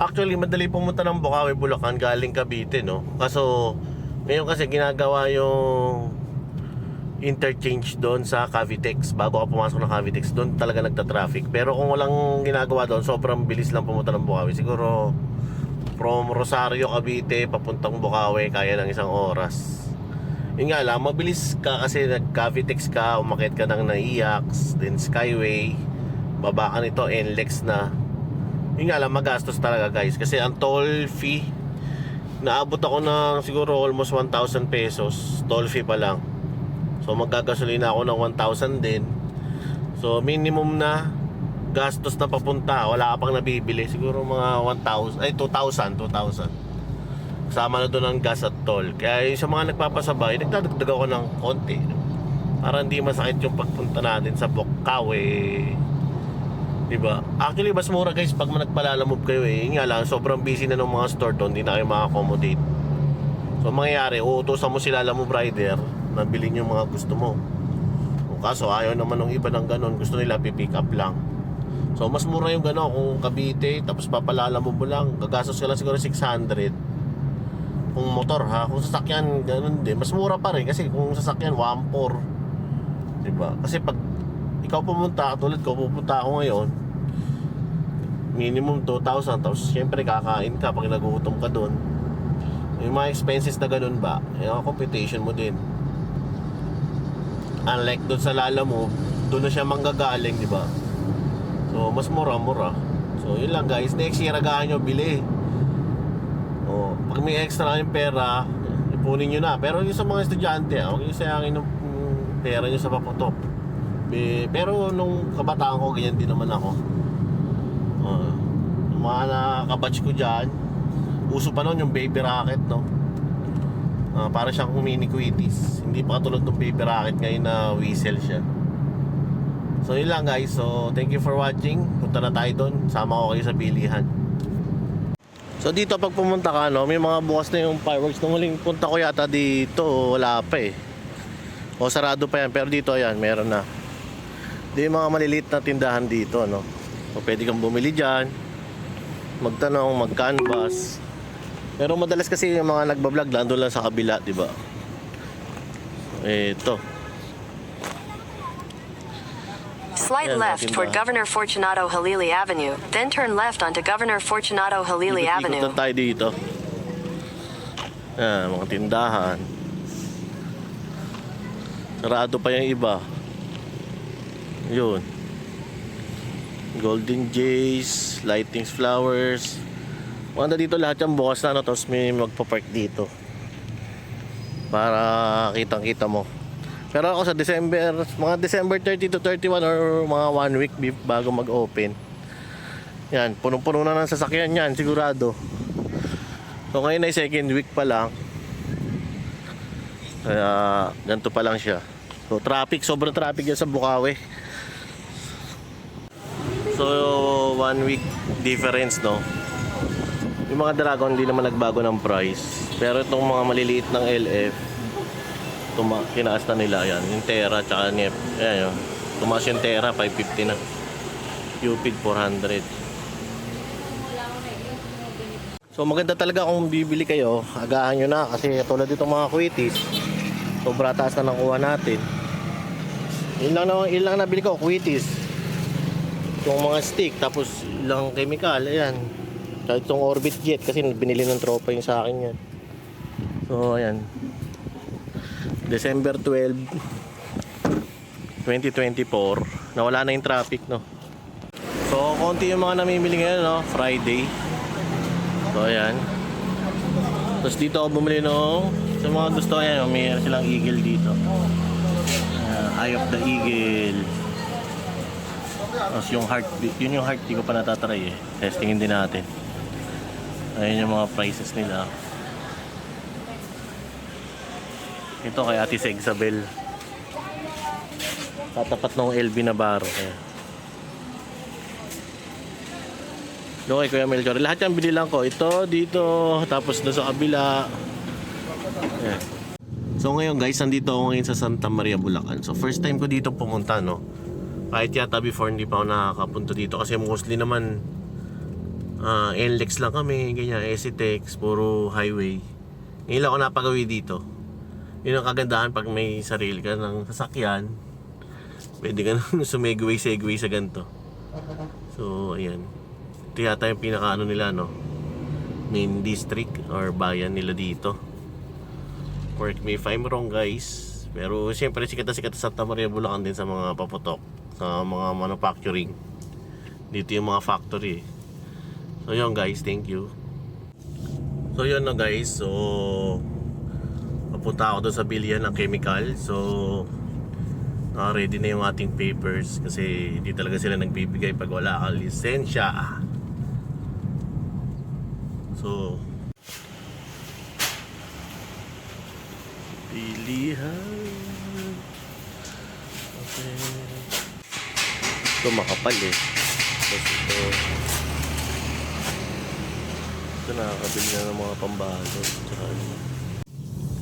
Actually, madali pumunta ng Bukawi, Bulacan, galing Cavite, no? Kaso, ngayon kasi ginagawa yung interchange doon sa Cavitex. Bago ka pumasok ng Cavitex, doon talaga nagta-traffic. Pero kung walang ginagawa doon, sobrang bilis lang pumunta ng Bukawi. Siguro, from Rosario, Cavite, papuntang Bukawi, kaya ng isang oras. Yun nga lang, mabilis ka kasi nag-Cavitex ka, umakit ka ng Naiax, then Skyway, baba ka nito, NLEX na. Yun nga lang, magastos talaga guys. Kasi ang toll fee, naabot ako ng siguro almost 1,000 pesos. Toll fee pa lang. So magkagasolina ako ng 1,000 din. So minimum na gastos na papunta. Wala ka pang nabibili. Siguro mga 1,000, ay 2,000, 2,000. Kasama na doon ang gas at toll. Kaya yung sa mga nagpapasabay, nagdadagdag ako ng konti. Para hindi masakit yung pagpunta natin sa Bukawi. Diba? Actually, mas mura guys pag nagpalalamove kayo eh. Yun nga lang, sobrang busy na ng mga store doon, hindi na kayo maka-accommodate. So, ang mangyayari, uutosan mo sila lamove rider na bilhin yung mga gusto mo. O kaso, ayaw naman ng iba ng ganun. Gusto nila pipick up lang. So, mas mura yung gano'n. Kung Cavite, tapos papalalamove mo lang, gagastos ka lang siguro 600. Kung motor ha, kung sasakyan, ganun din. Mas mura pa rin kasi kung sasakyan, 1.4. Diba? Kasi pag ikaw pumunta, tulad ko, pupunta ako ngayon, minimum 2,000 tapos syempre kakain ka pag nagugutom ka doon yung mga expenses na ganun ba yung computation mo din. Unlike doon sa Lalamove doon na siya manggagaling di ba? So mas mura mura. So yun lang guys. Next year agahan nyo bili. Oh, pag may extra kayong pera ipunin nyo na. Pero yung sa mga estudyante ah, huwag nyo sayangin ng mm, pera nyo sa paputok Eh, pero nung kabataan ko ganyan din naman ako Uh, mga nakabatch ko dyan, uso pa noon yung baby rocket, no? Uh, para siyang mini quitis. Hindi pa katulad ng baby rocket ngayon na whistle siya. So yun lang guys. So thank you for watching. Punta na tayo doon. Sama ko kayo sa bilihan. So dito pag pumunta ka, no, may mga bukas na yung fireworks. Nung huling punta ko yata dito, wala pa eh. O sarado pa yan. Pero dito, ayan, meron na. Di mga maliliit na tindahan dito, no? O pwede kang bumili dyan, magtanong, mag-canvas. Pero madalas kasi yung mga nagbablog, lando lang sa kabila, di ba? Ito. Slight Ayan, left ba? Governor Fortunato Halili Avenue, then turn left onto Governor Fortunato Halili Avenue. lang tayo dito. Ayan, mga tindahan. Sarado pa yung iba. Yun. Golden Jays, Lightings Flowers. Maganda dito lahat yung bukas na, no? tapos may magpa-park dito. Para kitang-kita mo. Pero ako sa December, mga December 30 to 31 or mga one week bago mag-open. Yan, punong-puno na ng sasakyan yan, sigurado. So ngayon ay second week pa lang. Kaya ganito pa lang siya. So traffic, sobrang traffic yan sa Bukawi. So one week difference no. Yung mga Dragon hindi naman nagbago ng price. Pero itong mga maliliit ng LF, tuma kinaas na nila yan. Yung Terra tsaka. Ayan yun. Tumaas yung Terra, 550 na. Cupid 400. So maganda talaga kung bibili kayo, agahan nyo na kasi tulad itong mga quitis, sobra taas na nakuha natin. Yun lang, na, yun lang nabili ko, quitis. Yung mga stick, tapos ilang chemical, ayan. Kahit itong Orbit Jet kasi binili ng tropa yung sa akin yan. So ayan. December 12, 2024, nawala na yung traffic no. So konti yung mga namimili ngayon no, Friday. So ayan. Tapos dito ako bumili no sa mga gusto ayan, may silang eagle dito. Ayan, Eye of the Eagle. Tapos yung heart, yun yung heart di ko pa natatry eh. Testingin din natin. Ayan yung mga prices nila. Ito kay Ate Segsabel. Tatapat ng LB na baro. Ayan. Doon kay Kuya Melchor. Lahat yan binilang ko. Ito, dito, tapos doon sa kabila. Ayan. So ngayon guys, nandito ako ngayon sa Santa Maria, Bulacan. So first time ko dito pumunta, no? Kahit yata before hindi pa ako nakakapunta dito kasi mostly naman Ah, NLEX lang kami, ganyan, SCTEX, puro highway. Ngayon ako napagawi dito. Yun ang kagandahan pag may sarili ka ng sasakyan. Pwede ka nang sumegway-segway sa ganito. So, ayan. Ito yata yung pinaka ano nila, no? Main district or bayan nila dito. Correct me if I'm wrong, guys. Pero siyempre sikat na sikat sa Santa Maria, Bulacan din sa mga paputok. Sa mga manufacturing. Dito yung mga factory. So yun guys, thank you. So yun na guys, so papunta ako doon sa bilihan ng chemical. So naka-ready na yung ating papers kasi hindi talaga sila nagbibigay pag wala kang lisensya. So bilihan. Okay. Ito makapal eh. Tapos ito. Ito nakakabili na ng mga ano.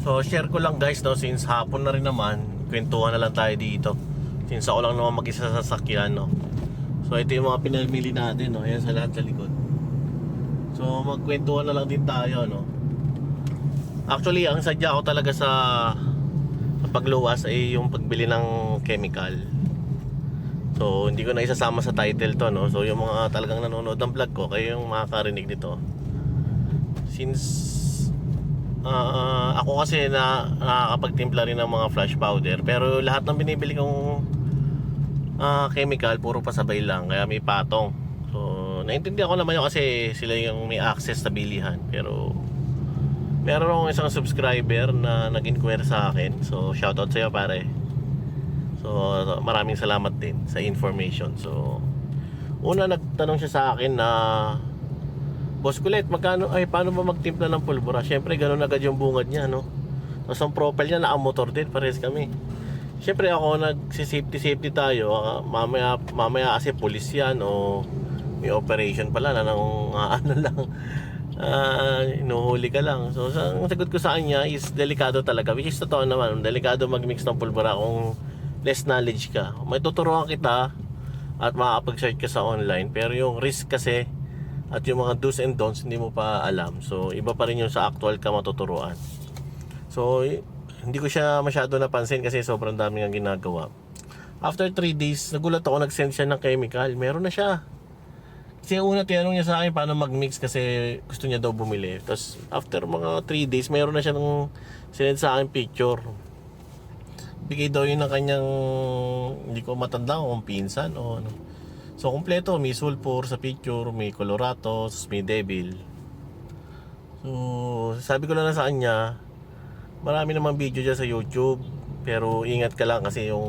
So share ko lang guys no since hapon na rin naman kwentuhan na lang tayo dito. Since ako lang naman mag-isa sa sasakyan no. So ito yung mga pinamili natin no ayan sa lahat sa likod. So magkwentuhan na lang din tayo no. Actually ang sadya ko talaga sa sa pagluwas ay yung pagbili ng chemical So hindi ko na isasama sa title to no? So yung mga talagang nanonood ng vlog ko kayo yung makakarinig nito. Since ah, ako kasi na nakakapagtimpla rin ng mga flash powder pero lahat ng binibili kong ah, chemical puro pasabay lang kaya may patong. So naintindihan ko naman yun kasi sila yung may access sa bilihan pero meron akong isang subscriber na nag-inquire sa akin. So shoutout sa'yo pare so maraming salamat din sa information so una nagtanong siya sa akin na Boss Kulit, magkano, ay paano ba magtimpla ng pulbura? Siyempre, ganun agad yung bungad niya, no? Tapos ang profile niya, naka-motor din, pares kami. Siyempre ako, nagsi-safety-safety tayo. ah, mamaya, mamaya kasi police yan o may operation pala na nang ah, ano lang. Ah, inuhuli ka lang. So, ang sagot ko sa kanya is delikado talaga. Which is totoo naman. Delikado mag-mix ng pulbura kung less knowledge ka. May tuturuan kita at makakapag-search ka sa online. Pero yung risk kasi at yung mga do's and don'ts hindi mo pa alam. So, iba pa rin yung sa actual ka matuturuan. So, hindi ko siya masyado napansin kasi sobrang dami ang ginagawa. After 3 days, nagulat ako, nag-send siya ng chemical. Meron na siya. Kasi una tinanong niya sa akin paano mag-mix kasi gusto niya daw bumili. Tapos after mga 3 days, meron na siya ng sinend sa akin picture. Bigay daw yun ng kanyang, hindi ko matanda kung pinsan o ano. So, kompleto. May sulfur sa picture, may coloratos, may devil. So, sabi ko lang na sa kanya, marami namang video dyan sa YouTube. Pero ingat ka lang kasi yung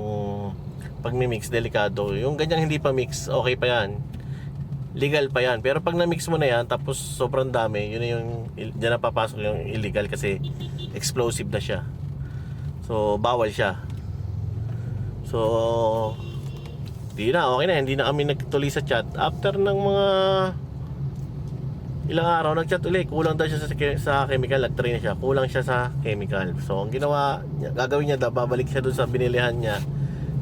pag mix delikado. Yung ganyang hindi pa mix, okay pa yan. Legal pa yan. Pero pag na-mix mo na yan, tapos sobrang dami, yun na yung, dyan na papasok yung illegal kasi explosive na siya. So, bawal siya. So, Di na, okay na. Hindi na kami nagtuloy sa chat. After ng mga ilang araw, nag-chat ulit. Kulang daw siya sa, sa chemical. Nag-try na siya. Kulang siya sa chemical. So, ang ginawa, gagawin niya daw, babalik siya dun sa binilihan niya.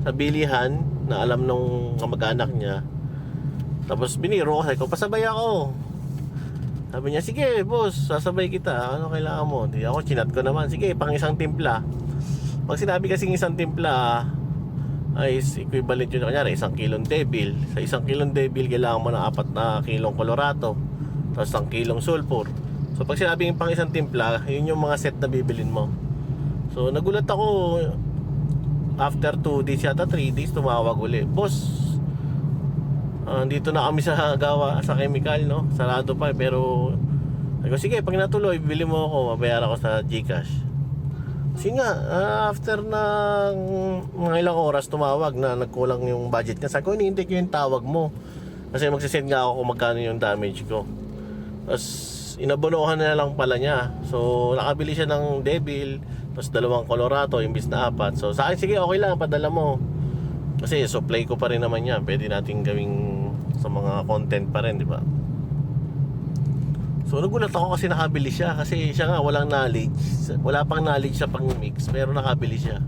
Sa bilihan, na alam nung kamag-anak niya. Tapos biniro ko, sabi ko, pasabay ako. Sabi niya, sige boss, sasabay kita. Ano kailangan mo? Di ako, chinat ko naman. Sige, pang isang timpla. Pag sinabi kasing isang timpla, ay equivalent yun kanyari isang kilong devil sa isang kilong devil kailangan mo ng apat na kilong colorado tapos isang kilong sulfur. So pag sinabing pang isang timpla yun yung mga set na bibilin mo. So nagulat ako after 2 days yata 3 days tumawag uli. Boss ah, dito na kami sa gawa sa chemical no? Sarado pa eh, pero sabi ko, sige pag natuloy bibili mo ako mabayaran ko sa Gcash kasi nga, ah, after ng mga ilang oras tumawag na nagkulang yung budget niya. Sabi ko, hinihintay ko yung tawag mo. Kasi magsisend nga ako kung magkano yung damage ko. Tapos, inabonohan na lang pala niya. So, nakabili siya ng Devil, tapos dalawang Colorado, imbis na apat. So, sa akin, sige, okay lang, padala mo. Kasi supply ko pa rin naman yan. Pwede natin gawing sa mga content pa rin, di ba? So nagulat ako kasi nakabili siya kasi siya nga walang knowledge. Wala pang knowledge sa pang-mix pero nakabili siya.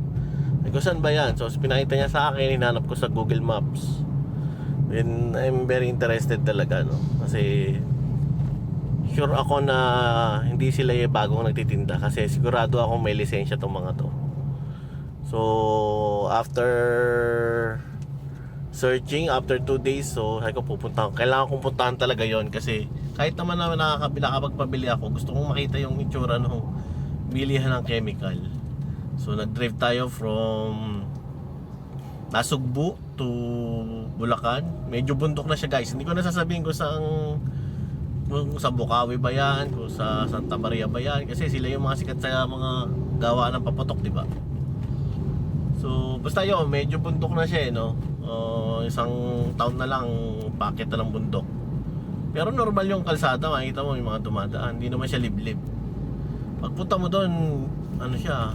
Sabi ko saan ba yan? So pinakita niya sa akin, hinanap ko sa Google Maps. And I'm very interested talaga no. Kasi sure ako na hindi sila yung bagong nagtitinda kasi sigurado ako may lisensya tong mga to. So, after searching, after 2 days, so sabi ko pupunta Kailangan kong puntahan talaga yon kasi kahit naman na nakakabila nakapagpabili ako, gusto kong makita yung itsura ng bilihan ng chemical. So, nag-drive tayo from Nasugbu to Bulacan. Medyo bundok na siya guys. Hindi ko na sasabihin kung saan kung sa Bukawi ba yan, kung sa Santa Maria ba yan. Kasi sila yung mga sikat sa mga gawa ng paputok, di ba? So, basta yun, medyo bundok na siya eh, no? Uh, isang taon na lang, pakit na ng bundok. Pero normal yung kalsada, makikita mo yung mga dumadaan. Hindi naman siya liblib. Pagpunta mo doon, ano siya,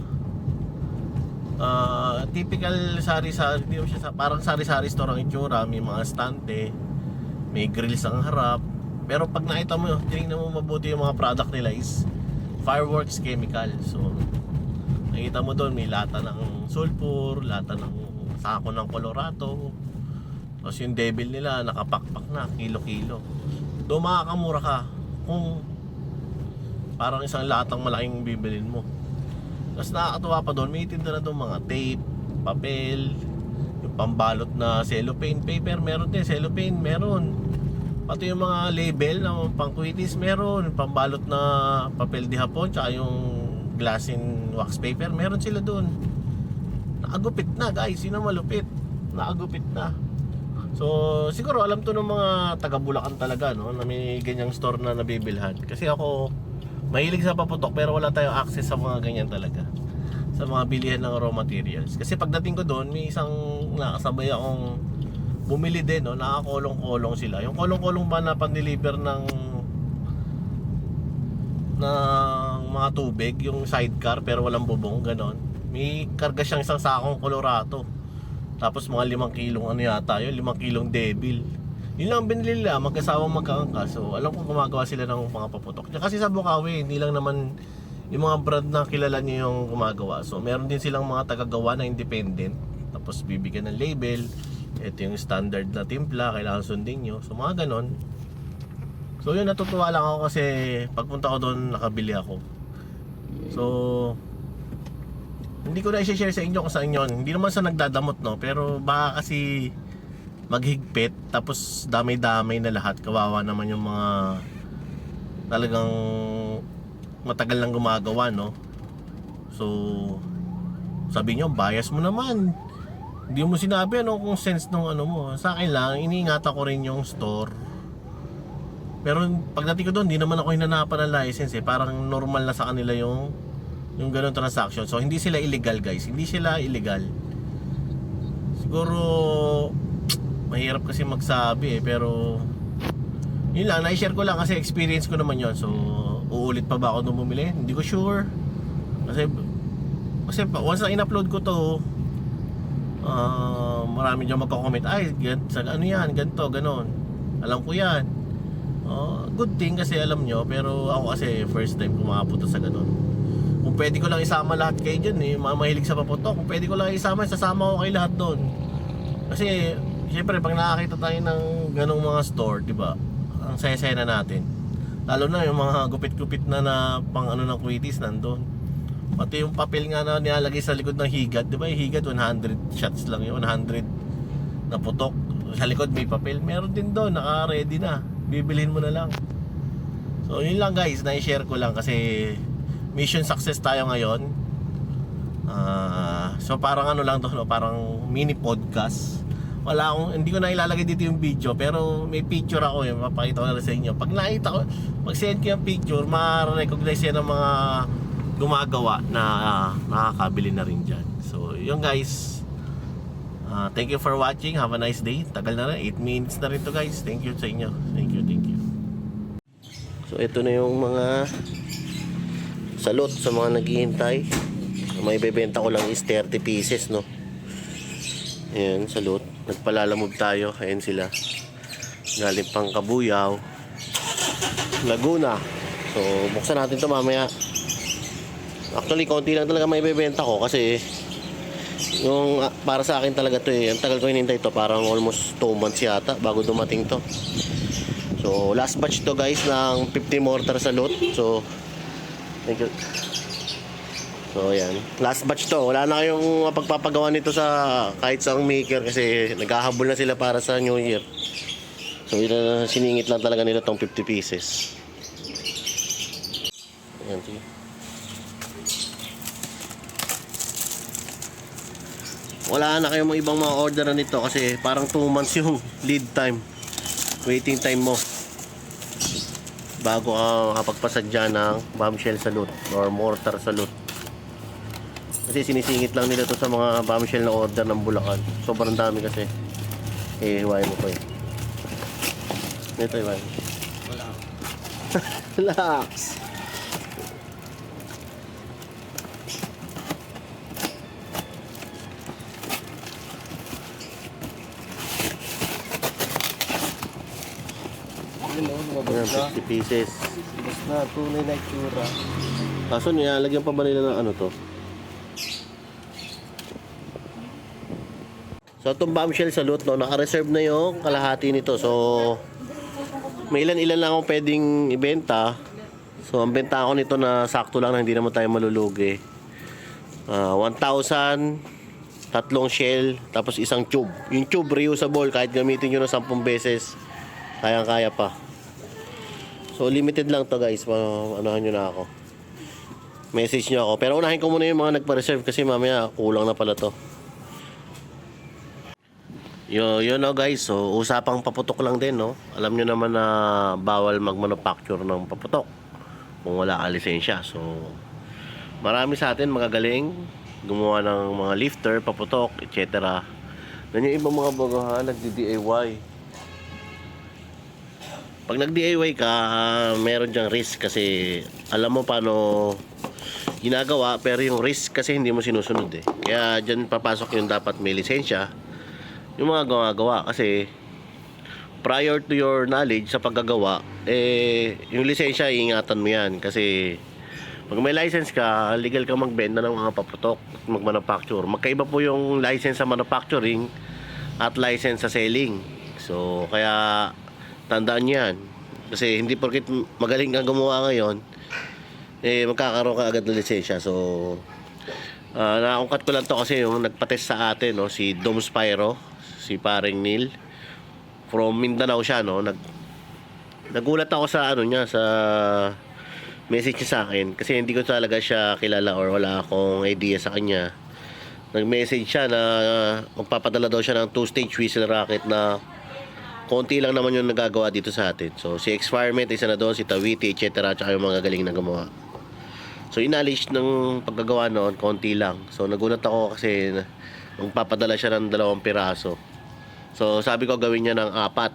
Ah, typical sari-sari, hindi siya parang sari-sari store ang itsura, may mga stante, may grills ang harap. Pero pag nakita mo, tingnan mo mabuti yung mga product nila is fireworks chemical. So, nakita mo doon may lata ng sulfur, lata ng sako ng Colorado. Tapos yung devil nila nakapakpak na, kilo-kilo. Doon makakamura ka kung parang isang latang malaking bibilin mo. Tapos nakakatuwa pa doon, may tinda na doon mga tape, papel, yung pambalot na cellophane paper, meron din, cellophane, meron. Pati yung mga label na pangkuitis, meron. Pambalot na papel di hapon, tsaka yung glass in wax paper, meron sila doon. Nakagupit na guys, ang malupit. Nakagupit na. So, siguro alam to ng mga taga Bulacan talaga, no, na may ganyang store na nabibilhan. Kasi ako, mahilig sa paputok pero wala tayong access sa mga ganyan talaga sa mga bilihan ng raw materials kasi pagdating ko doon may isang nakasabay akong bumili din no nakakolong-kolong sila yung kolong-kolong ba na pan-deliver ng ng mga tubig yung sidecar pero walang bubong ganon may karga siyang isang sakong kolorado tapos mga limang kilong ano yata yun limang kilong devil yun lang ang binili nila, mag-asawang magkaangka. So, alam ko gumagawa sila ng mga paputok. Kasi sa Bukawi, hindi lang naman yung mga brand na kilala niyo yung gumagawa. So, meron din silang mga tagagawa na independent. Tapos, bibigyan ng label. Ito yung standard na timpla, kailangan sundin nyo. So, mga ganon. So, yun, natutuwa lang ako kasi pagpunta ko doon, nakabili ako. So, hindi ko na i-share sa inyo kung saan yun. Hindi naman sa nagdadamot, no? Pero baka kasi maghigpit tapos damay-damay na lahat. Kawawa naman yung mga talagang matagal lang gumagawa no? So sabi nyo bias mo naman. Hindi mo sinabi ano kung sense ng ano mo. Sa akin lang iniingatan ko rin yung store. Pero pagdating ko doon hindi naman ako hinanapan ng license eh. Parang normal na sa kanila yung yung ganun transaction. So hindi sila illegal guys. Hindi sila illegal. Siguro mahirap kasi magsabi eh. Pero yun lang. Na-share ko lang kasi experience ko naman yon so uulit pa ba ako nung bumili? Hindi ko sure. Kasi kasi once na in-upload ko to ah marami dyan magko-comment ay sa, ano yan? Ganto ganon. Alam ko yan. Ah, good thing kasi alam nyo pero ako kasi first time kumapunta sa ganon kung pwede ko lang isama lahat kayo dyan eh mahilig sa paputok kung pwede ko lang isama sasama ko kayo lahat doon kasi Siyempre, pag nakakita tayo ng ganong mga store, di ba? Ang saya-saya na natin. Lalo na yung mga gupit-gupit na na pang ano ng quitis nandun. Pati yung papel nga na nilalagay sa likod ng higad, di ba? Yung higad, 100 shots lang yun, 100 na putok. Sa likod may papel. Meron din doon, naka-ready na. Bibilhin mo na lang. So, yun lang guys, na-share ko lang kasi mission success tayo ngayon. Ah, so parang ano lang to, no? parang mini podcast. Wala akong, hindi ko na ilalagay dito yung video pero may picture ako yun, mapakita ko na sa inyo. Pag nakita ko, pag send ko yung picture ma-recognize yan ng mga gumagawa na ah, nakakabili na rin dyan. So yun guys. Ah, thank you for watching, have a nice day. Tagal na rin, 8 minutes na rin to guys. Thank you sa inyo, thank you, thank you. So ito na yung mga salot sa mga naghihintay may bebenta ko lang is 30 pieces no Ayan, salute. Nagpalalamog tayo. Ayan sila. Galing pang Kabuyaw. Laguna. So, buksan natin to mamaya. Actually, konti lang talaga may bebenta ko kasi yung ah, para sa akin talaga to eh. Ang tagal ko hinintay to. Parang almost 2 months yata bago dumating to. So, last batch to guys ng 50 mortar sa lot. So, thank you. So, ayan. Last batch to. Wala na kayong pagpapagawa nito sa kahit sa maker kasi naghahabol na sila para sa New Year. So, yun na siningit lang talaga nila tong 50 pieces. Ayan, sige. Wala na kayong mga ibang mga order na nito kasi parang 2 months yung lead time. Waiting time mo. Bago ka makapagpasadya ng bombshell sa loot or mortar sa loot. Kasi sinisingit lang nila to sa mga bombshell na order ng Bulacan. Sobrang dami kasi. Eh, hiwain mo ko eh. Ito, hiwain mo. Wala. Relax. Yun o, Ayan, mabas na. 50 pieces. Bas na, tunay na itsura. Kaso nilalagyan pa ba nila ng ano to? So itong bombshell sa loot, no, naka-reserve na yung kalahati nito. So, may ilan-ilan lang akong pwedeng ibenta. So, ang benta ko nito na sakto lang na hindi naman tayo malulugi. Ah, 1,000, tatlong shell, tapos isang tube. Yung tube reusable, kahit gamitin nyo ng 10 beses, kayang-kaya pa. So, limited lang to guys. Ma- Anohan nyo na ako message nyo ako. Pero unahin ko muna yung mga nagpa-reserve kasi mamaya kulang na pala to. Yo, yun no guys. So, usapang paputok lang din, no? Alam nyo naman na bawal mag-manufacture ng paputok kung wala ka lisensya. So, marami sa atin magagaling gumawa ng mga lifter, paputok, etc. Dan yung ibang mga bagahan, nagdi-DIY. Pag nag-DIY ka, meron dyang risk kasi alam mo paano ginagawa pero yung risk kasi hindi mo sinusunod eh. Kaya dyan papasok yung dapat may lisensya yung mga gumagawa kasi prior to your knowledge sa paggagawa eh yung lisensya iingatan mo yan. Kasi pag may license ka legal ka magbenta ng mga paputok magmanufacture. Magkaiba po yung license sa manufacturing at license sa selling. So kaya tandaan yan kasi hindi porkit magaling kang gumawa ngayon eh magkakaroon ka agad ng lisensya. So uh, naungkat ko lang to kasi yung nagpa-test sa atin no si Dom Spyro, si Paring Neil from Mindanao siya no. Nag Nagulat ako sa ano niya sa message niya sa akin kasi hindi ko talaga siya kilala or wala akong idea sa kanya. Nag-message siya na magpapadala daw siya ng two-stage whistle rocket na konti lang naman yung nagagawa dito sa atin. So, si Experiment, isa na doon, si Tawiti, etc. Tsaka yung mga gagaling na gumawa. So, knowledge ng paggagawa noon, konti lang. So, nagulat ako kasi na- magpapadala siya ng dalawang piraso. So, sabi ko gawin niya ng apat.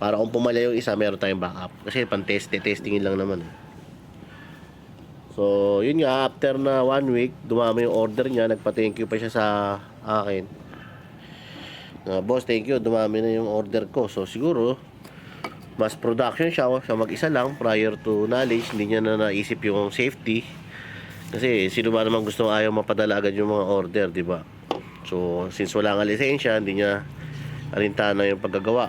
Para kung pumala yung isa, meron tayong backup. Kasi pan-test, testingin lang naman. eh. So, yun nga, after na one week, dumami yung order niya, nagpa-thank you pa siya sa akin. Ah, boss, thank you. Dumami na yung order ko. So, siguro, mas production siya. Siya mag-isa lang prior to knowledge. Hindi niya na naisip yung safety. Kasi, sino ba naman gusto ayaw mapadala agad yung mga order, di ba? So, since wala nga lisensya, hindi niya alintana yung paggagawa.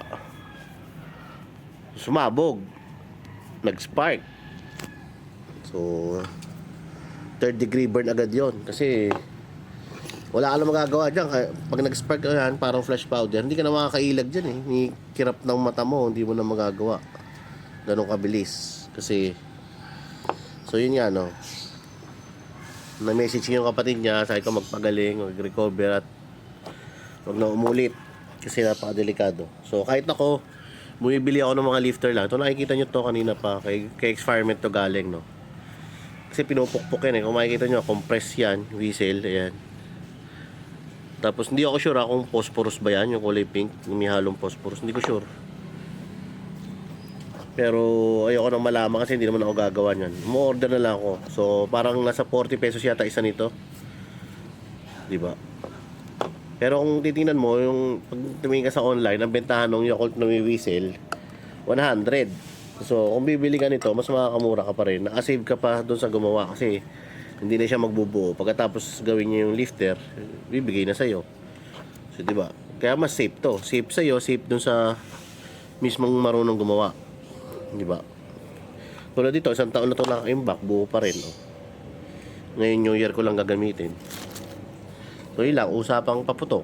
Sumabog. Nag-spark. So, third degree burn agad yon Kasi, wala ka na magagawa dyan. Pag nag-spark ka yan, parang flash powder, hindi ka na makakailag dyan eh. Ni kirap ng mata mo, hindi mo na magagawa. Ganun kabilis. Kasi, so yun nga no. Na-message yung kapatid niya, sabi ko magpagaling, mag-recover at huwag na umulit. Kasi napakadelikado. So kahit ako, bumibili ako ng mga lifter lang. Ito nakikita nyo to kanina pa, kay, kay experiment to galing no. Kasi pinupukpok yan eh. Kung makikita nyo, compress yan, whistle, ayan. Tapos hindi ako sure ah, kung phosphorus ba yan, yung kulay pink, yung may halong phosphorus. Hindi ko sure. Pero ayoko nang malaman kasi hindi naman ako gagawa niyan. Mo-order na lang ako. So parang nasa 40 pesos yata isa nito. 'Di ba? Pero kung titingnan mo, yung pag tumingin ka sa online, ang bentahan ng Yakult na may whistle, 100. So, kung bibili ka nito, mas makakamura ka pa rin. Nakasave ka pa doon sa gumawa kasi hindi na siya magbubuo. Pagkatapos gawin niya yung lifter, bibigay na sa'yo. So, di ba? Kaya mas safe to. Safe sa'yo, safe dun sa mismong marunong gumawa. Di ba? Tulad dito, isang taon na to naka-imbak, buo pa rin. Oh. Ngayon New Year ko lang gagamitin. So yun lang, usapang paputok.